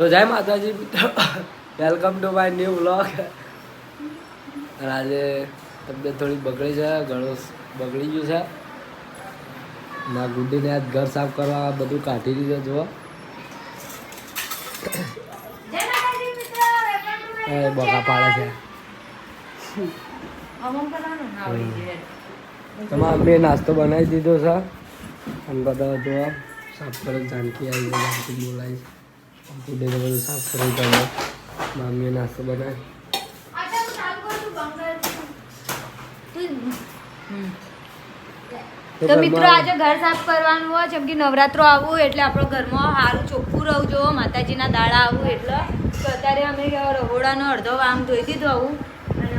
તો જય માતાજી મિત્રો. Welcome to my new blog અને આજે તબિયત થોડી બગડી છે ઘણું બગડી ગયું છે. ના ગુડીને આજ ઘર સાફ કરવા બધું કાઢી દીધું જુઓ. એ બગા પાડે છે. તમારા બે નાસ્તો બનાવી દીધો છે. અને બધા જોવા સાફ કરે જાનકી આવી જાનકી બોલાય ગુડ્ડીને બધું સાફ કરી દઉં મામીએ નાસ્તો બનાવી તો મિત્રો આજે ઘર સાફ કરવાનું હોય જેમ કે નવરાત્રો આવવું એટલે આપણો ઘરમાં સારું ચોખ્ખું રહું જો માતાજીના દાડા આવું એટલે. તો અત્યારે અમે રહોડાનો અડધો આમ ધોઈ દીધો આવું. અને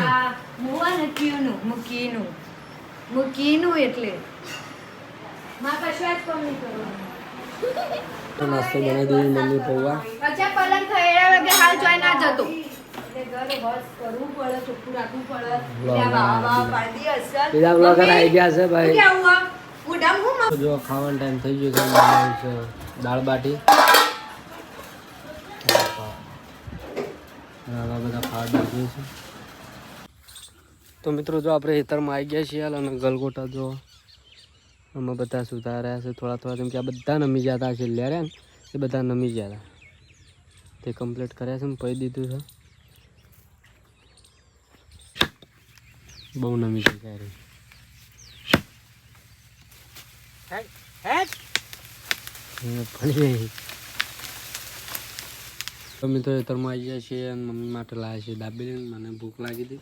આ મુવા ને કીનું મૂકીનું. મૂકીનું એટલે. માં કશું જ કામ નહીં કરવાનું. તો નાસ્તો બનાવી દીધી મમ્મી પૌવા. અચ્છા પલંગ થયા વગર હાલ જોઈ ના જતો? જો ખાવાનો ટાઈમ થઈ ગયો છે દાળ બાટી. બધા ખાવા છે. તો મિત્રો જો આપણે હેતરમાં આવી ગયા છીએ હાલ અને ગલગોટા જો આમાં બધા સુધાર્યા છે. થોડા થોડા જેમ કે આ બધા નમી જતા છે છેલ્લે ને એ બધા નમી ગયા હતા. તે કમ્પ્લીટ કર્યા છે ને પહી દીધું છે. બહુ નમી છે ક્યારે પડી ગઈ તો મિત્રો આવી ગયા છીએ અને મમ્મી માટે લાવ્યા છીએ દાબેલી મને ભૂખ લાગી હતી.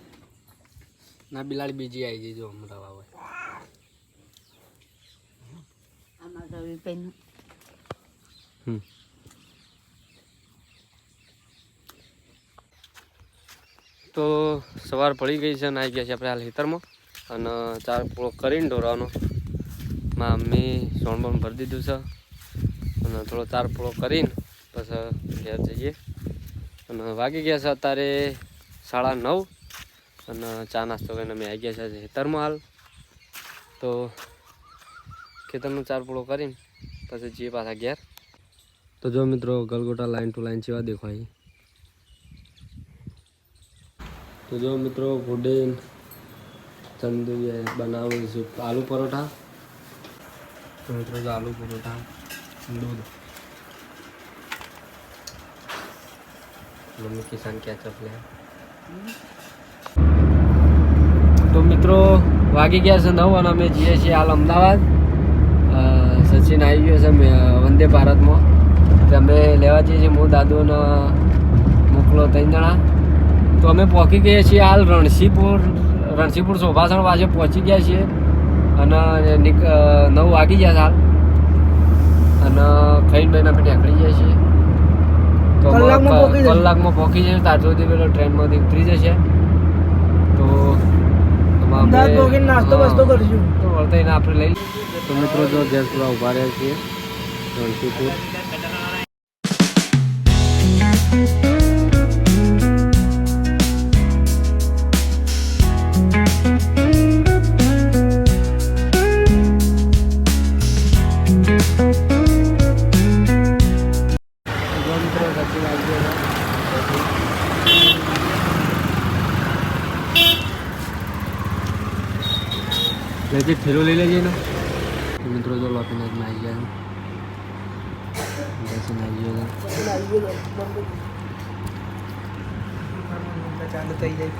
ના બિલાડી બીજી આવી ગઈ જો હમણાં આવે આમાં રવિ તો સવાર પડી ગઈ છે અને આવી ગયા છે આપણે હાલ ખેતરમાં. અને ચાર પૂળો કરીને ઢોરાનો માં મમ્મી સોણ ભરી દીધું છે. અને થોડો ચાર પૂળો કરીને પછી ઘેર જઈએ. અને વાગી ગયા છે અત્યારે સાડા નવ. અને ચા નાસ્તો કરીને અમે આવી ગયા છે ખેતરમાં હાલ. તો ખેતરનો ચાર પૂળો કરીને પછી જઈએ પાછા ઘેર. તો જો મિત્રો, ગલગોટા લાઈન ટુ લાઈન જેવા દેખાય. તો જો મિત્રો પુડિંગ તંદુરી, બનાવું છે. આલુ પરોઠા. મિત્રો આલુ પરોઠા, દૂધ. મમ્મી કિસાન કેચઅપ લે તો મિત્રો, વાગી ગયા છે નવ અને અમે જઈએ છીએ હાલ અમદાવાદ. સચિન આવી ગયો છે વંદે ભારતમાં. તો અમે લેવા જઈએ છીએ હું દાદુને મોકલો ત્રણ જણા. તો અમે પહોંચી ગયા છીએ હાલ રણસીપુર રણસીપુર શોભાસણ પાસે પહોંચી ગયા છીએ. અને નવ વાગી ગયા હાલ. અને ખાઈને બેન આપણે નીકળી ગયા છીએ. તો અમે કલાકમાં પહોંચી જશે. તાર સુધી પેલો ટ્રેનમાંથી ઉતરી જશે. તો અમે- નાસ્તો. બાસ્તો કરશું. તો વળતાઈને આપણે લઈ લઈએ. તો મિત્રો જો ગેસ પૂરા ઊભા રહ્યા છીએ રણસીપુર જો મિત્રો સચિન આવી ગયો છે. લેજે ઠેલો લઈ લેજે ને તો મિત્રો જો લોપીને જ આવી ગયા. છે બેસીને આવી ગયો ચાલુ થઈ જાય